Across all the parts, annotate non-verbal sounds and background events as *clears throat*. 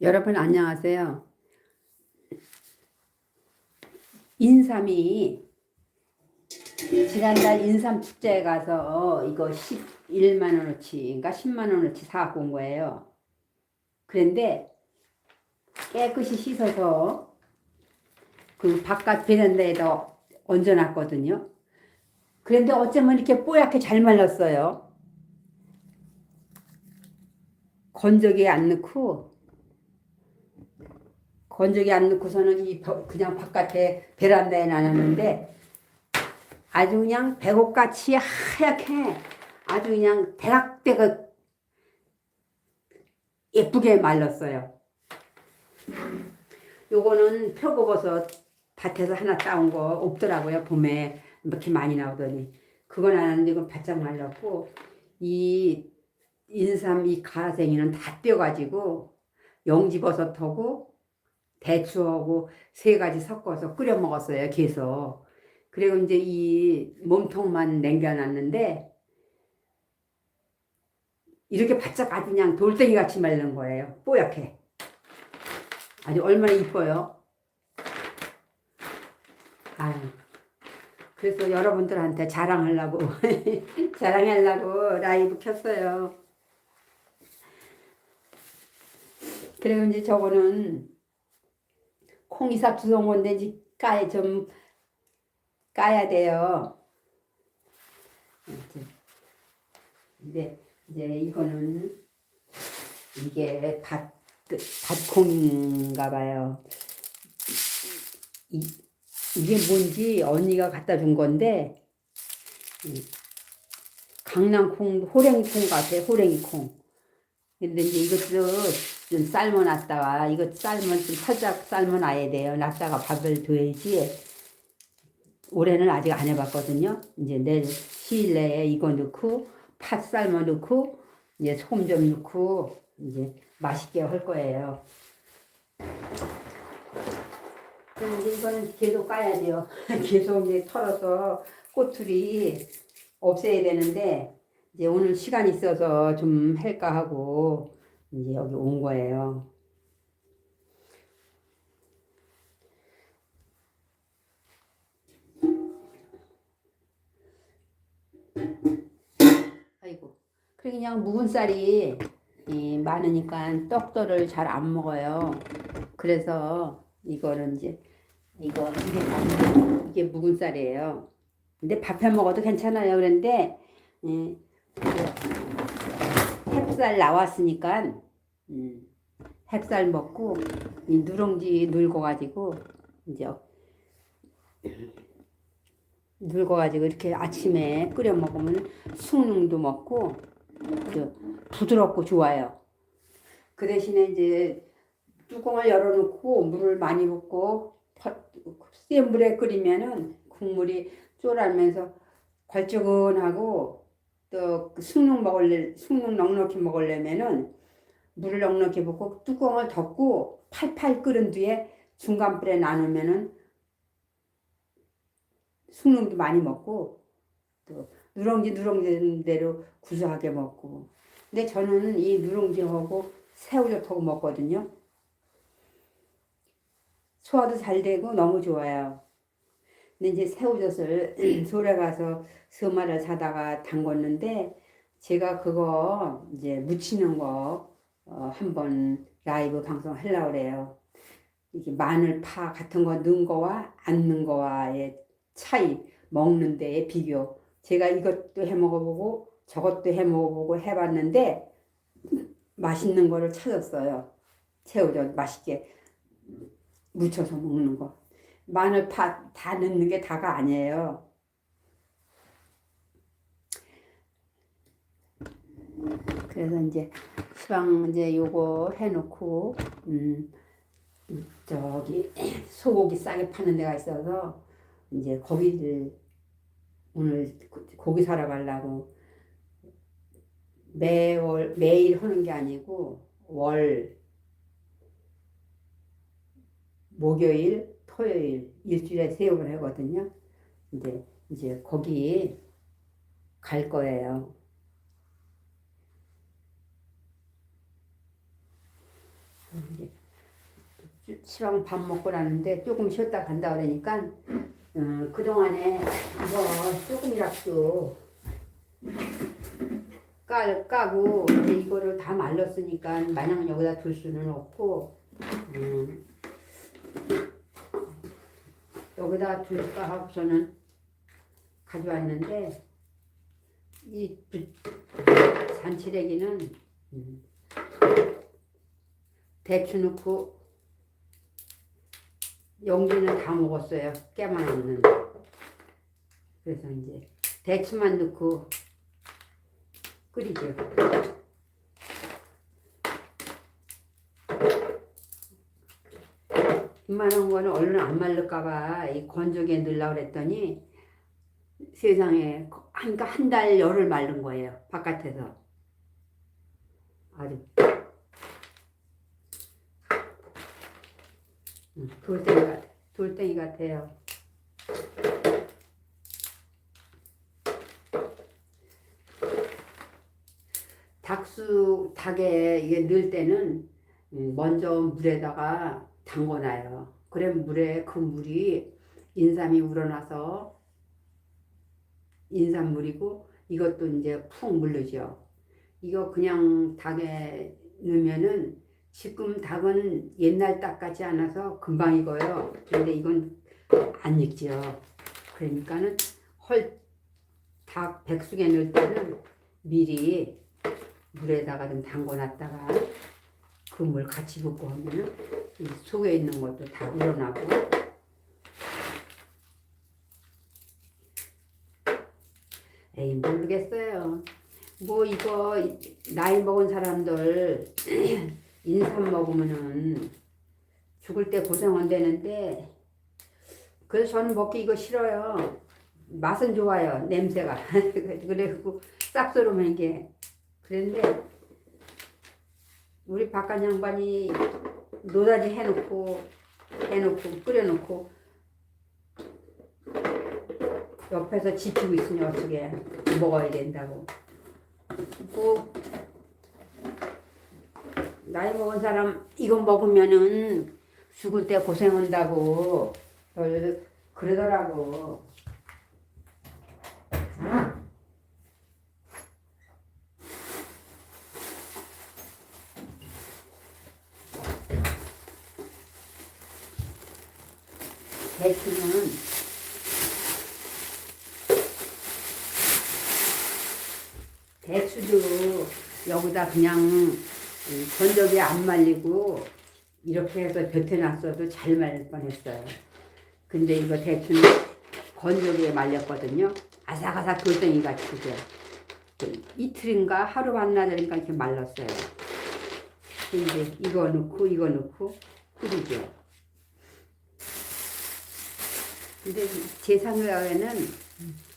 여러분 안녕하세요. 인삼이 지난달 인삼 축제에 가서 이거 11만 원어치인가 10만 원어치 사갖고 온 거예요. 그런데 깨끗이 씻어서 그 바깥 베란다에다 얹어놨거든요. 그런데 어쩌면 이렇게 뽀얗게 잘 말랐어요. 건조기에 안 넣고 건조기 안 넣고서는 이 버- 그냥 바깥에 베란다에 놔놨는데 아주 그냥 배곡같이 하얗게 아주 그냥 대각대각 예쁘게 말랐어요. 요거는 표고버섯 밭에서 하나 따온 거 없더라고요. 봄에 이렇게 많이 나오더니 그건 안 하는데 이건 바짝 말랐고 이 인삼 이 가생이는 다 떼어가지고 영지버섯하고 대추하고 세 가지 섞어서 끓여 먹었어요. 계속. 그리고 이제 이 몸통만 남겨놨는데 이렇게 바짝 아주 그냥 돌덩이 같이 말른 거예요. 뽀얗게. 아주 얼마나 이뻐요. 아유. 그래서 여러분들한테 자랑하려고 *laughs* 자랑하려고 라이브 켰어요. 그리고 이제 저거는 주운 건데 이제 까야 좀 까야 돼요. 이제 이제 이거는 이게 밭 밭콩인가 봐요. 이, 이게 뭔지 언니가 갖다 준 건데 이 강낭콩 호랭이콩 같아 호랭이콩. 근데 이제 이것도 좀 삶아놨다가 이거 삶은 좀 살짝 삶아놔야 돼요. 놨다가 밥을 둬야지. 올해는 아직 안 해봤거든요. 이제 내일 시일 내에 이거 넣고 팥 삶아 넣고 이제 소금 좀 넣고 이제 맛있게 할 거예요. 그럼 이제 이거는 계속 까야 돼요. *laughs* 계속 이제 털어서 꼬투리 없애야 되는데 이제 오늘 시간 있어서 좀 할까 하고 이제 여기 온 거예요. 아이고. 그래 그냥 묵은 쌀이 이 많으니까 떡들을 잘안 먹어요. 그래서 이거는 이제 이거 이게 다- 이게 묵은 쌀이에요. 근데 밥해 먹어도 괜찮아요. 그런데 예, 그 햅쌀 나왔으니까 음, 햅쌀 먹고 이 누룽지 눌궈가지고 이제 눌궈가지고 이렇게 아침에 끓여 먹으면 숭늉도 먹고 그 부드럽고 좋아요. 그 대신에 이제 뚜껑을 열어놓고 물을 많이 붓고 퍼- 센 물에 끓이면은 국물이 쫄아면서 걸쭉은하고 또그 숭늉 먹을래 숭늉 넉넉히 먹으려면은 물을 넉넉히 붓고 뚜껑을 덮고 팔팔 끓은 뒤에 중간 불에 나누면은 숭늉도 많이 먹고 또 누룽지 누룽지 대로 구수하게 먹고 근데 저는 이 누룽지하고 새우젓하고 먹거든요. 소화도 잘 되고 너무 좋아요. 이제 새우젓을 소래 *clears throat* 가서 서마를 사다가 담궜는데 제가 그거 이제 무치는 거 어, 한번 라이브 방송 하려고 그래요. 이게 마늘 파 같은 거 넣은 거와 안 넣은 거와의 차이 먹는 데의 비교. 제가 이것도 해 먹어보고 저것도 해 먹어보고 해봤는데 맛있는 거를 찾았어요. 새우젓 맛있게 무쳐서 먹는 거. 마늘 파 다 넣는 게 다가 아니에요. 그래서 이제 시방 이제 요거 해놓고 음 저기 *clears throat* 소고기 싸게 파는 데가 있어서 이제 거기를 오늘 고기 사러 가려고 매월 매일 하는 게 아니고 월 목요일 토요일 일주일에 세번 하거든요. 이제 이제 거기 갈 거예요. 시방 밥 먹고 나는데 조금 쉬었다 간다 그러니까 음, 그동안에 이거 조금이라도 깔, 까고 이제 이거를 다 말렸으니까 마냥 여기다 둘 수는 없고 음, 여기다 둘까 하고서는 가져왔는데 이 음, 대추 넣고 용기는 다 먹었어요. 깨만 없는데. 그래서 이제 대추만 넣고 끓이죠. 이만한 거는 얼른 안 말릴까봐 이 건조기에 넣으려고 그랬더니 세상에 한한 달 열을 말른 거예요. 바깥에서. 아주 음, 돌덩이 같아. 돌덩이 같아요. 닭수 닭에 이게 넣을 때는 음, 먼저 물에다가 담궈놔요. 그래 물에 그 물이 인삼이 우러나서 인삼물이고 이것도 이제 푹 물르죠. 이거 그냥 닭에 넣으면은 지금 닭은 옛날 닭 같지 않아서 금방 익어요. 근데 이건 안 익죠. 그러니까는 헐 닭 백숙에 넣을 때는 미리 물에다가 좀 담궈 놨다가 그 물 같이 붓고 하면은 이 속에 있는 것도 다 우러나고 에이 모르겠어요. 뭐 이거 나이 먹은 사람들 *clears throat* 인삼 먹으면은 죽을 때 고생 안 되는데 그래서 저는 먹기 이거 싫어요. 맛은 좋아요. 냄새가 그래갖고 쌉소름한 이게 그런데 우리 바깥 양반이 노다지 해놓고 해놓고 끓여놓고 옆에서 지키고 있으니 어떻게 먹어야 된다고. 뭐 나이 먹은 사람 이거 먹으면은 죽을 때 고생한다고 널 그러더라고 대추는 대추도 여기다 그냥 음, 건조기 안 말리고 이렇게 해서 볕에놨어도 잘 말릴 뻔했어요. 근데 이거 대추는 건조기에 말렸거든요. 아삭아삭 돌덩이 같이 그 이틀인가 하루 반나절인가 이렇게 말랐어요. 근데 이거 넣고 이거 넣고 끓이죠. 근데 제 생각에는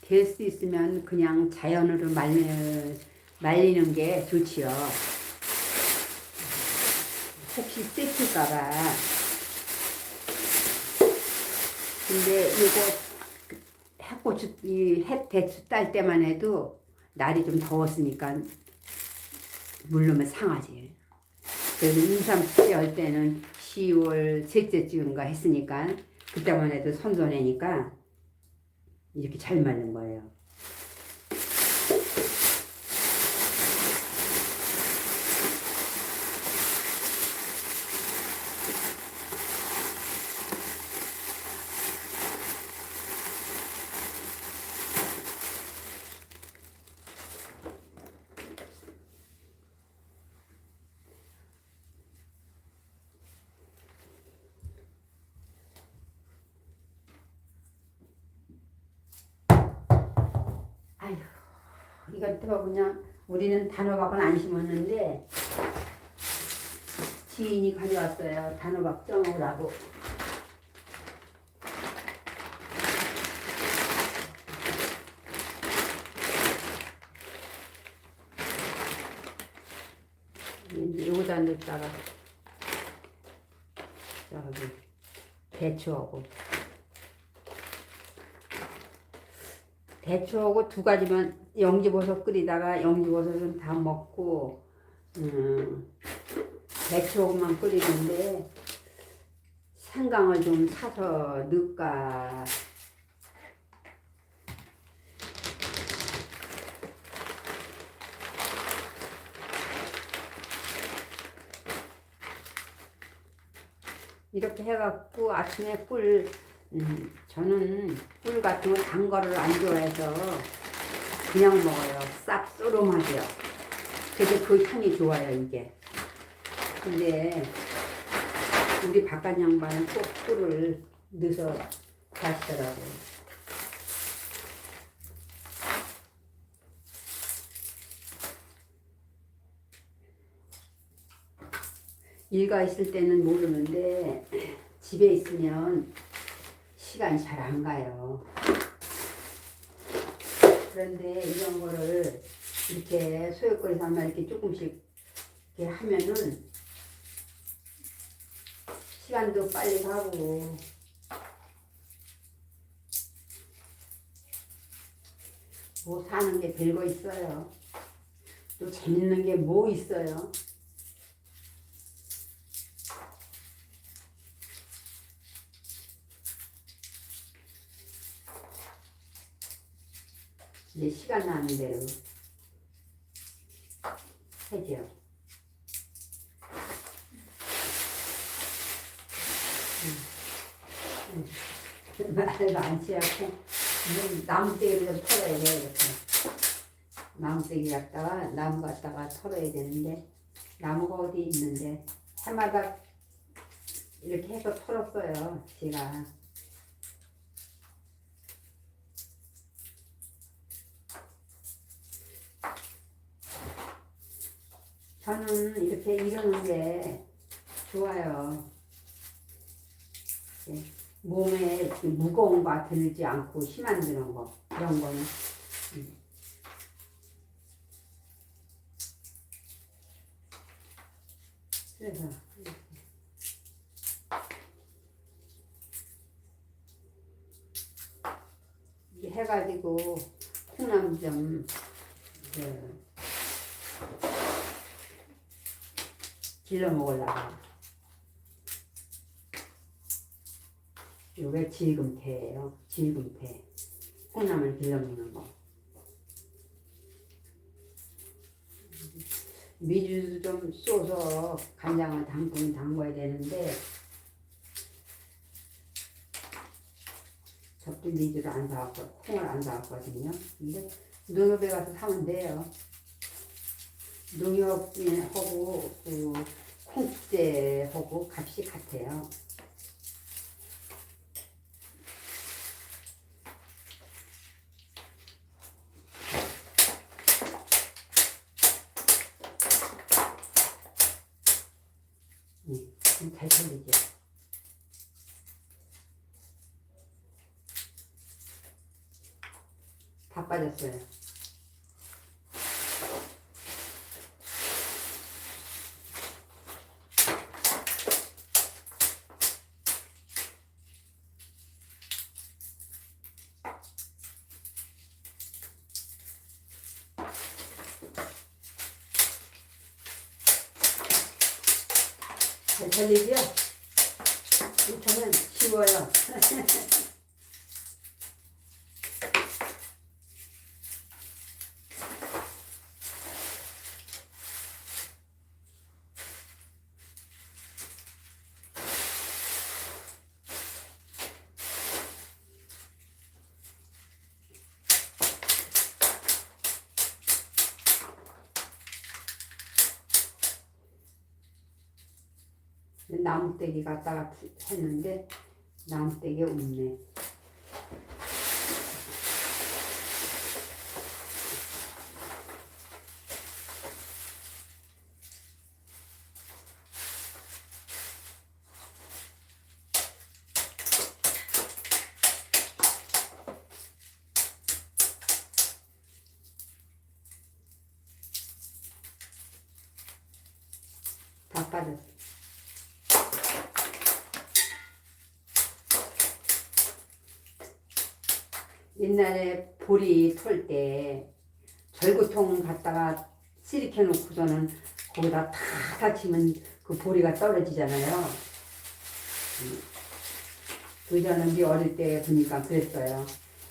될 수 있으면 그냥 자연으로 말리, 말리는 게 좋지요. 혹시 뜯힐까봐. 근데 이거 햇고추, 이 햇대추 딸 때만 해도 날이 좀 더웠으니까 물르면 상하지. 그래서 인삼 할 때는 10월 셋째 주인가 했으니까 그때만 해도 선선해니까 이렇게 잘 맞는 거예요. 아휴, 이것도 그냥 우리는 단호박은 안 심었는데 지인이 가져왔어요. 단호박 쪄먹으라고. 여기다 넣다가 저기 배추하고 대추하고 두 가지만 영지버섯 끓이다가 영지버섯은 다 먹고 음, 맥주만 끓이는데 생강을 좀 사서 넣을까? 이렇게 해갖고 아침에 꿀 음, 저는 꿀 같은 거 단 거를 안 좋아해서 그냥 먹어요. 쌉소름하죠 그래서 그 향이 좋아요 이게. 근데 우리 바깥 양반은 꼭 꿀을 넣어서 가시더라고요. 일가 있을 때는 모르는데 집에 있으면 시간이 잘 안 가요. 그런데 이런 거를 이렇게 소용거리에서 한번 이렇게 조금씩 이렇게 하면은 시간도 빨리 가고 뭐 사는 게 별거 있어요. 또 재밌는 게 뭐 있어요. 이제 시간 나는 대로 해죠. 말 많지 않고 나무떼기를 좀 털어야 돼 이렇게. 나무떼기 갖다가 나무 갖다가 털어야 되는데 나무가 어디 있는데 해마다 이렇게 해서 털었어요 제가 저는 이렇게 이러는 게 좋아요. 예, 몸에 그 무거운 거 들지 않고 힘 안 드는 거 그런 거는 음. 그래서 해가지고 콩나물 좀 그, 길러 먹으려고. 요게 질금태예요. 질금태. 콩나물 길러 먹는 거. 미주도 좀 쏘서 간장을 담근 담궈야 되는데 저도 미주를 안 사왔고 콩을 안 사왔거든요. 근데 농협에 가서 사면 돼요. 농협하고 그 콩국제하고 값이 같아요. 음, 잘 살리죠. 다 빠졌어요. 잘 살리죠? 저는 쉬워요. *laughs* 나무떼기 갖다가 했는데 나무떼기 없네. 다 빠졌어. 옛날에 보리 털 때 절구통 갖다가 쓰리켜 놓고서는 거기다 다 다치면 그 보리가 떨어지잖아요. 음. 그 저는 우리 어릴 때 보니까 그랬어요.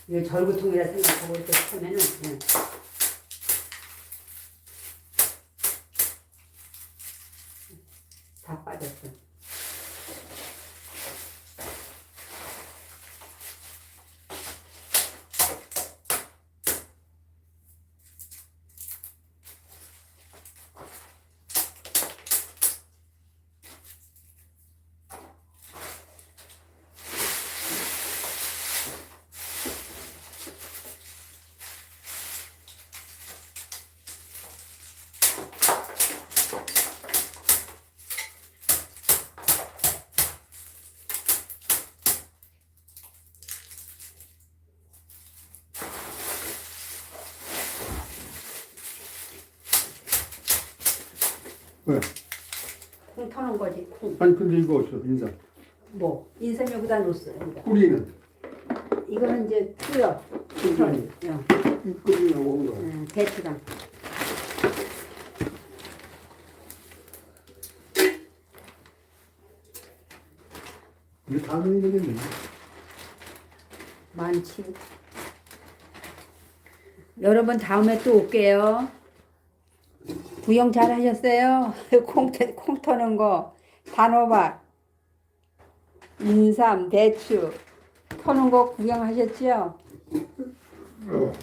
이거 절구통이라 생각하고 이렇게 하면은 그냥 다 빠졌어. 왜? 콩 터는 거지 콩. 아니 근데 이거 어쩌 인삼 뭐 인삼 여기다 놓았어요. 여기다. 뿌리는 이거는 이제. 어, 이 뿌리는 먹은 거 음, 대추랑. 이게 다 넣어야 되겠네 많지. 여러분 다음에 또 올게요. 구경 잘 하셨어요? *laughs* 콩, 터- 콩 터는 거, 단호박, 인삼, 대추 터는 거 구경하셨죠? 어.